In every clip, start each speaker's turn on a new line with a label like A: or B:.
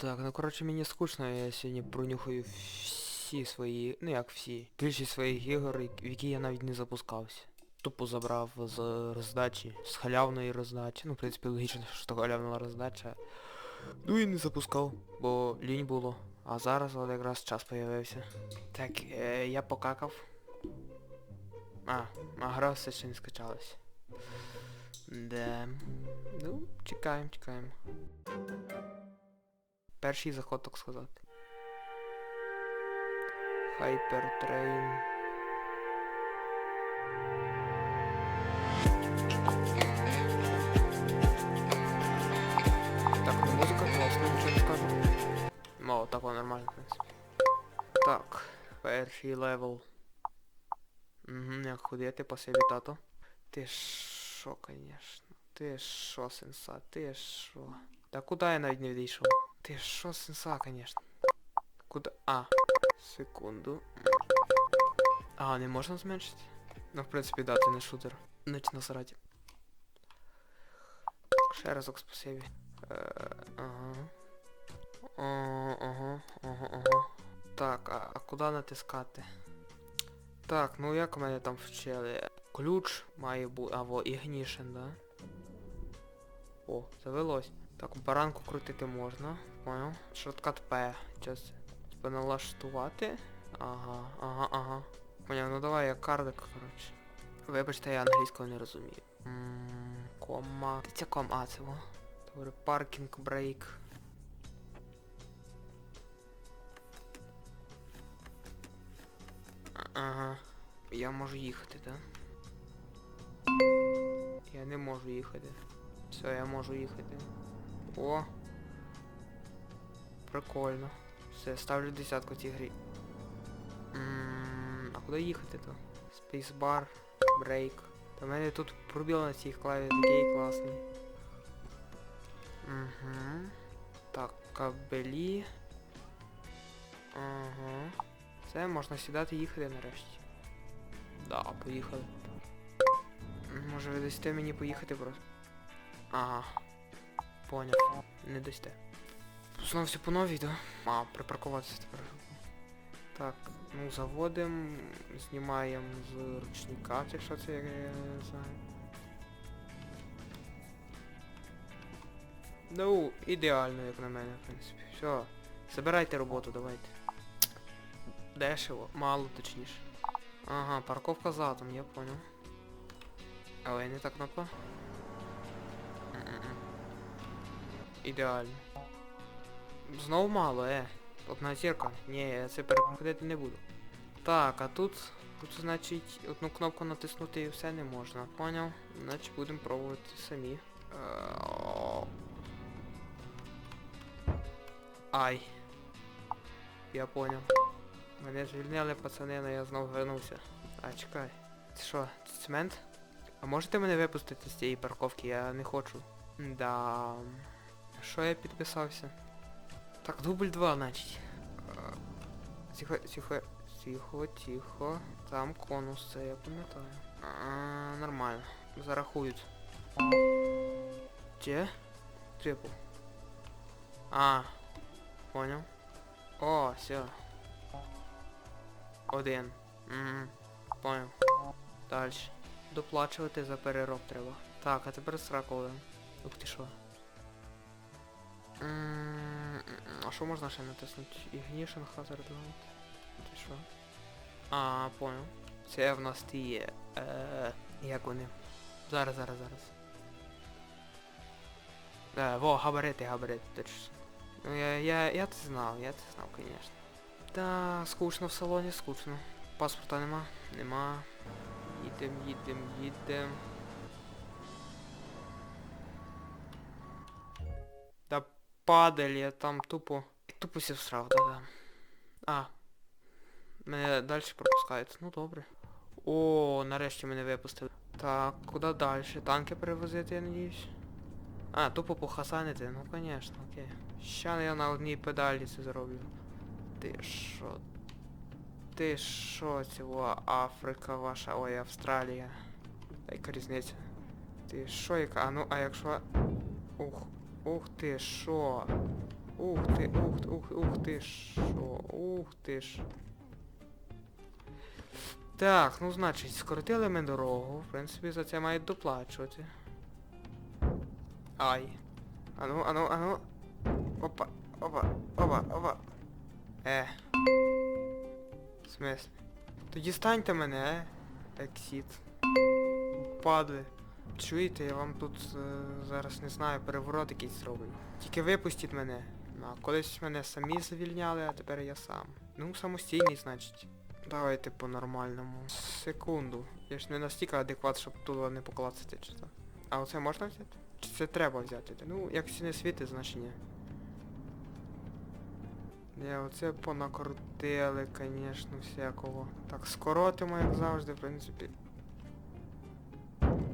A: Так, ну коротше мені скучно, я сьогодні пронюхаю всі свої, ну як всі, більшість своїх ігор, в які я навіть не запускався. Тупо забрав з роздачі, з халявної роздачі. Ну, в принципі, логічно, що халявна роздача. Ну і не запускав, бо лінь було. А зараз от якраз час появився. Так, е, я покакав. А, а гра все ще не скачалась. Де. Ну, чекаємо, чекаємо. Перший заход, так сказати. Hypertrain. Так, ну музика класна, нічого не скажу. Мало, так воно нормально, в принципі. Так, перший левел. Угу, як ходити по собі, тато. Ти шо, конечно. Ти шо, сенса, ти шо. Та куди я навіть не відійшов? Ти шо, сенса, конечно. Куда? А, секунду. А, не можна зменшити? Ну, в принципі, да, це не шутер. Ніч насрать. Ще разок спасибі. Е, ага. Так, а, а куди натискати? Так, ну як мене там вчили? Ключ має бути. Або ignition, да? О, завелось. Так, баранку крутити можна. Понял. Шорткат P. Час. Типа налаштувати. Ага, ага, ага. Поняв, ну давай я карлик, коротше. Вибачте, я англійського не розумію. М, Кома. Ти ця ком, а, це во. Добре, паркінг брейк. Ага. Я можу їхати, так? Я не можу їхати. Все, я можу їхати. О! Прикольно. Все, ставлю десятку цій грі. М, А куди їхати то? Spacebar, брейк. Та в мене тут пробіл на цій клаві такий класний. Угу. Так, кабелі. Ага. Все, можна сідати і їхати нарешті. Да, поїхали. Може ви дасте мені поїхати просто? Ага. Поняв. Не дасте. Знову все по новій, да? А, припаркуватися тепер. Так, ну заводимо, знімаємо з ручника, якщо це я не знаю. Ну, ідеально, як на мене, в принципі. Все. Забирайте роботу, давайте. Дешево, мало точніше. Ага, парковка задом, я понял. Але не та кнопка. Ідеально. Знову мало, е. Одна зірка. Ні, я це перепроходити не буду. Так, а тут... Тут, значить, одну кнопку натиснути і все не можна. Поняв? Значить будемо пробувати самі. Ай. Я понял. Мене звільнили пацани, але я знов вернувся. А, чекай. Це що, це цемент? А можете мене випустити з цієї парковки? Я не хочу. Да. Що я підписався? Так, дубль 2, значить. Е, Тихо, тихо, тихо, тихо. Там конус, це я пам'ятаю. Нормально. Зарахують. Де? Трипл. А, понял. О, все. Один. Угу. Понял. Дальше. Доплачувати за перероб треба. Так, а тепер сраку. Ух ти що. А що можна ще натиснути? Ignition Hazard Light. Ти що? А, понял. Це в нас ті. Е, як вони? Зараз, зараз, зараз. Е, во, габарити, габарити, точно. Ну я, я, я це знав, я це знав, конечно. Та, скучно в салоні, скучно. Паспорта нема? Нема. Їдем, їдем, їдем. Падаль, я там тупо... Тупо сів всрав, да-да. А. Мене далі пропускають. Ну добре. О, нарешті мене випустили. Так, куди далі? Танки перевозити, я надіюсь? А, тупо похасанити, ну конечно, окей. Ща я на одній педалі це зроблю. Ти шо? Ти шо цього Африка ваша, ой, Австралія. Яка різниця? Ти шо яка? А ну, а якщо... Ух, ух ти шо? Ух ти, ух ух, ух ти що, ух ти ж. Так, ну значить, скоротили ми дорогу, в принципі, за це мають доплачувати. Ай. Ану, ану, ану. Опа, опа, опа, опа. Е. В смислі? Тоді станьте мене, е. Ексіт. Падли. Чуєте, я вам тут е, зараз не знаю, переворот якийсь зроблю. Тільки випустіть мене. А, колись мене самі звільняли, а тепер я сам. Ну, самостійний, значить. Давайте по-нормальному. Секунду. Я ж не настільки адекват, щоб туди не поклацати чи то. А оце можна взяти? Чи це треба взяти? Ну, якщо не світить, значить ні. Не, оце понакрутили, звісно, всякого. Так, скоротимо, як завжди, в принципі.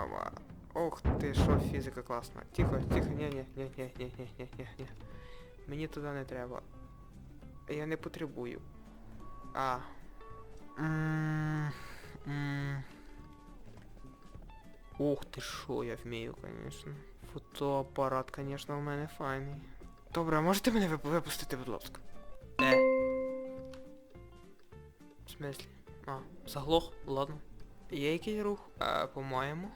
A: Ава. Ох ти, що фізика класна. Тихо, тихо, ні, ні, ні, ні, ні, ні, ні, ні, ні. Мені туди не треба. Я не потребую. А. Ух ти що, я вмію, конечно. Фотоапарат, конечно, у мене файний. Добре, а можете мене випустити, будь ласка? Е. В смислі? А, заглох? Ладно. Є якийсь рух? А, по-моєму.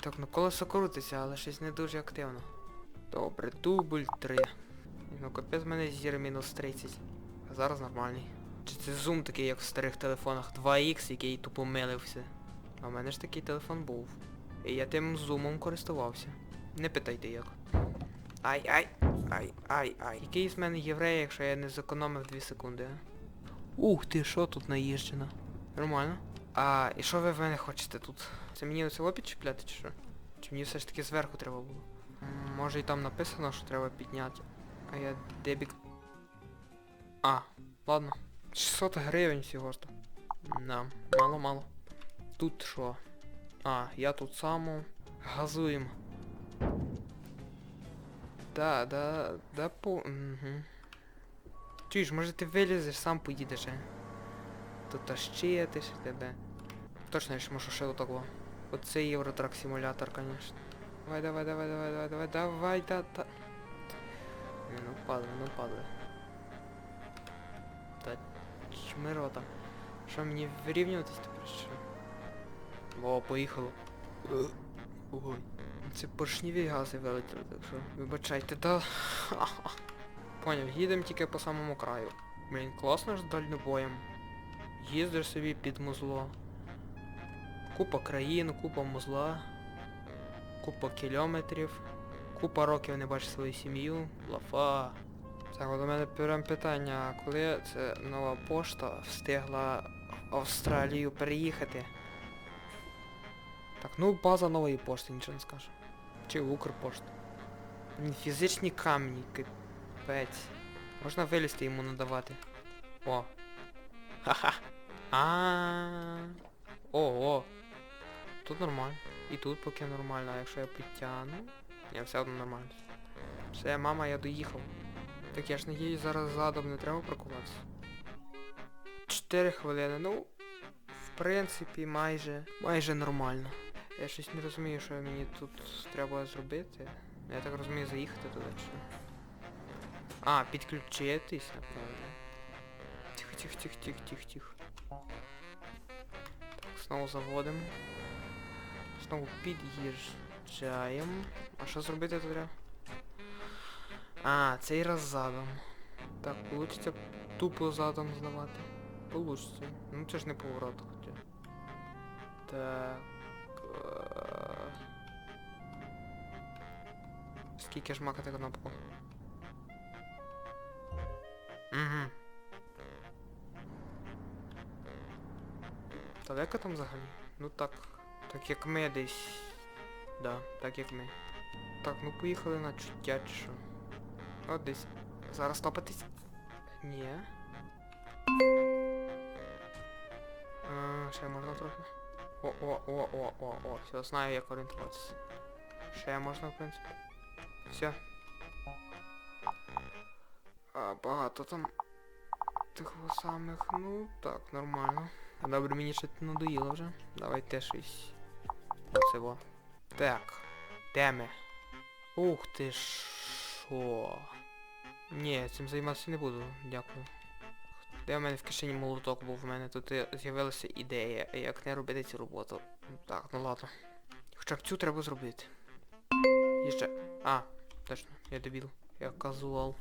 A: Так, ну колесо крутиться, але щось не дуже активно. Добре, дубль 3. Ну капець в мене зір мінус 30. А зараз нормальний. Чи це зум такий, як в старих телефонах 2X, який тупо милився. А в мене ж такий телефон був. І я тим зумом користувався. Не питайте як. Ай, ай, ай, ай, ай. Який з мене єврей, якщо я не зекономив 2 секунди, а? Ух ти, що тут наїжджено? Нормально. А, і що ви в мене хочете тут? Це мені оце лопі чіпляти чи що? Чи мені все ж таки зверху треба було? Може і там написано, що треба підняти. А я дебік... А, ладно. 600 гривень всього ж. Да, мало-мало. Тут що? А, я тут само. Газуємо. Да, да, да по... Угу. Чуєш, може ти вилізеш, сам поїдеш, а? Тут аж щитиш тебе. Точно я ж можу ще отако. Оце Євротрак симулятор, конечно. Давай, давай, давай, давай, давай, давай, давай, да, да. Ну падає, ну падає. Та чмирота. Що мені вирівнюватись тепер що? О, поїхало. Ой. Це поршневі гази вилетіли, так що вибачайте, та. Поняв, їдемо тільки по самому краю. Блін, класно ж з дальнобоєм. Їздиш собі під музло. Купа країн, купа музла, купа кілометрів, купа років не бачиш свою сім'ю, лафа. Так, от у мене прям питання, коли це нова пошта встигла в Австралію переїхати? Так, ну база нової пошти, нічого не скажу. Чи Укрпошта. Фізичні камні, капець. Можна вилізти йому надавати. О. Ха-ха. А. О, о. Тут нормально. І тут поки нормально, а якщо я підтягну... Ні, все одно нормально. Все, мама, я доїхав. Так я ж надіюсь, зараз задом не треба паркуватися. 4 хвилини, ну... В принципі, майже... майже нормально. Я щось не розумію, що мені тут треба зробити. Я так розумію, заїхати туди чи. А, підключитись, напевно. Тихо, тихо, тихо, тихо, тихо. Так, знову заводимо. Знову під'їжджаємо. А що зробити тут? А, цей раз задом. Так, получиться тупо задом здавати. Получиться. Ну це ж не поворот хоча. Так. е, Скільки ж макати кнопку? Угу. Далеко там взагалі? Ну так. Так як ми десь. Да, так як ми. Так, ну поїхали на що. От десь. Зараз топатись. Ні. А, ще можна трохи. О, о, о, о, о, о, все, знаю як орієнтуватися. Ще можна, в принципі. Все. А, багато там тих самих, ну так, нормально. Добре, мені ще надоїло вже. Давайте щось. Оце во. Так. Де ми? Ух ти шо. Ні, цим займатися не буду, дякую. Де в мене в кишені молоток був, в мене тут з'явилася ідея, як не робити цю роботу. Так, ну ладно. Хоча б цю треба зробити. І. А, точно, я дебіл. Я казуал.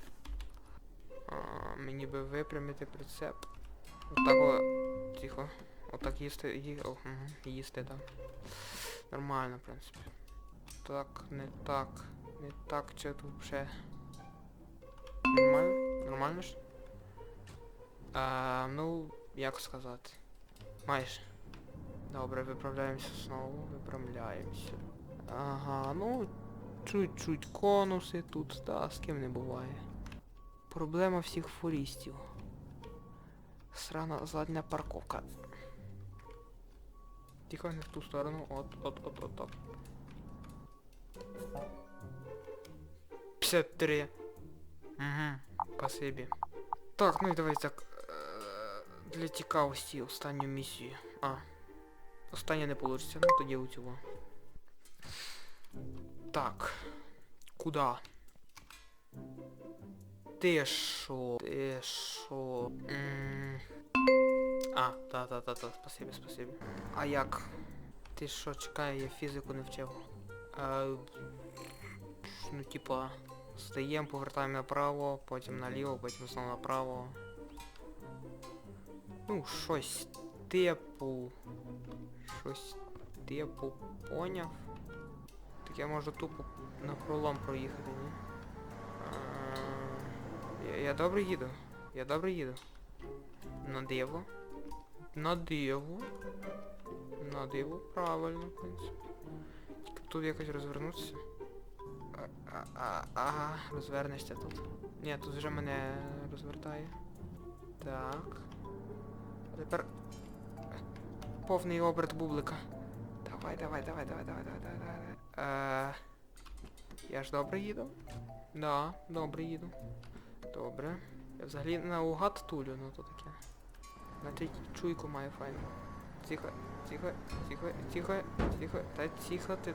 A: А, мені би випрямити прицеп. Отак. Тихо. Отак їсти. Ї... О, угу, їсти, так. Нормально, в принципі. Так, не так. Не так, чи тут ще. Нормально? Нормально ж? А, ну, як сказати. Майже. Добре, виправляємося знову, виправляємося. Ага, ну чуть-чуть конуси тут, та з ким не буває. Проблема всіх фурістів. Срана задня парковка. Тихо, не в ту сторону. От, от, от, от, от. 53. Угу, спасибі. Так, ну і давай так. е, Для цікавості останню місію. А. Остання не вийде, ну тоді у цього. Так. Куда? Ти шо? Ти шо? М. А, та-та-та-та, спасибі, спасибі. А як? Ти що, чекай, я фізику не вчив. А, ну, типа, стаємо, повертаємо направо, потім наліво, потім знову направо. Ну, щось типу. Щось типу поняв. Так я можу тупо на пролом проїхати, ні? А, я, я добре їду. Я добре їду. На диво. На диво. На диво, правильно, в принципі. Тільки тут якось розвернутися. Ага, розвернешся тут. Ні, тут вже мене розвертає. Так. Тепер повний оберт бублика. Давай, давай, давай, давай, давай, давай, давай, давай. Е, я ж добре їду? Да, добре їду. Добре. Я взагалі наугад тулю, ну то таке. На третій чуйку маю файну. Тихо, тихо, тихо, тихо, тихо, та тихо ти.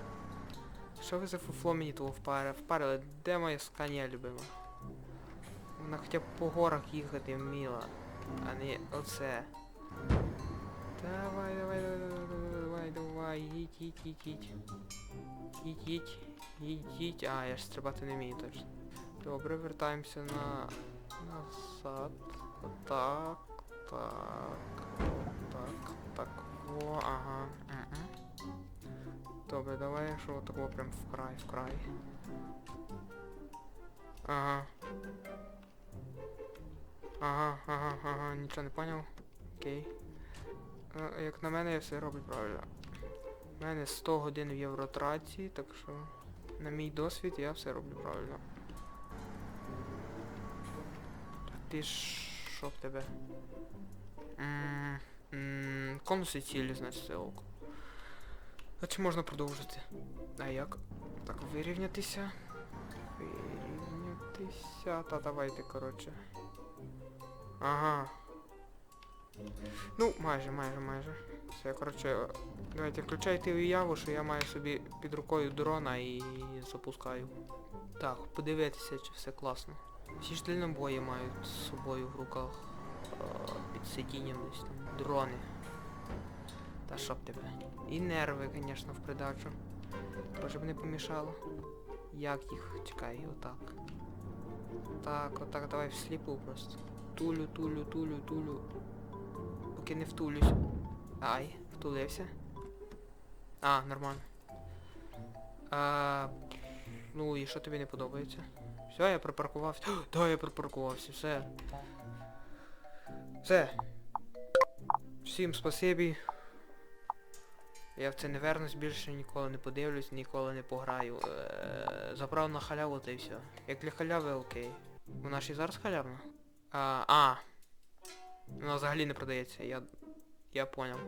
A: Що ви за фуфло мені того впарили? Впарили? Де моя сканя любима? Вона хоча б по горах їхати вміла. А не оце. Давай, давай, давай, давай, давай, давай, їдь, їдь, їдь, їдь. Їдь, їдь, їдь, їдь. А, я ж стрибати не вмію точно. Добре, вертаємося на... назад. Так, так, так, так. О, ага. Добре, давай, якщо такого прям вкрай, вкрай. Ага. Ага, ага, ага, нічого не поняв. Окей. Е, Як на мене, я все роблю правильно. У мене 100 годин в євротраці, так що на мій досвід я все роблю правильно. Ти ж що в тебе? Конуси цілі, значить це ок. А чи можна продовжити? А як? Так, вирівнятися. Вирівнятися. Та давайте, коротше. Ага. Ну, майже, майже, майже. Все, коротше, давайте включайте уяву, що я маю собі під рукою дрона і запускаю. Так, подивитися, чи все класно. Всі ж дальнобої мають з собою в руках е, під сидінням. Дрони. Та щоб тебе. І нерви, звісно, в придачу. Тоже б не помішало. Як їх? Чекай, отак. Так, отак, давай всліпу просто. Тулю, тулю, тулю, тулю. Поки не втулюсь. Ай, втулився. А, нормально. А, ну і що тобі не подобається? Все, я припаркувався. Да, я припаркувався, все. Все. Всім спасибі. Я в це не вернусь, більше ніколи не подивлюсь, ніколи не пограю. Е, Забрав на халяву та й все. Як для халяви, окей. Вона ж і зараз халявна. А, а. Вона взагалі не продається, я. Я понял.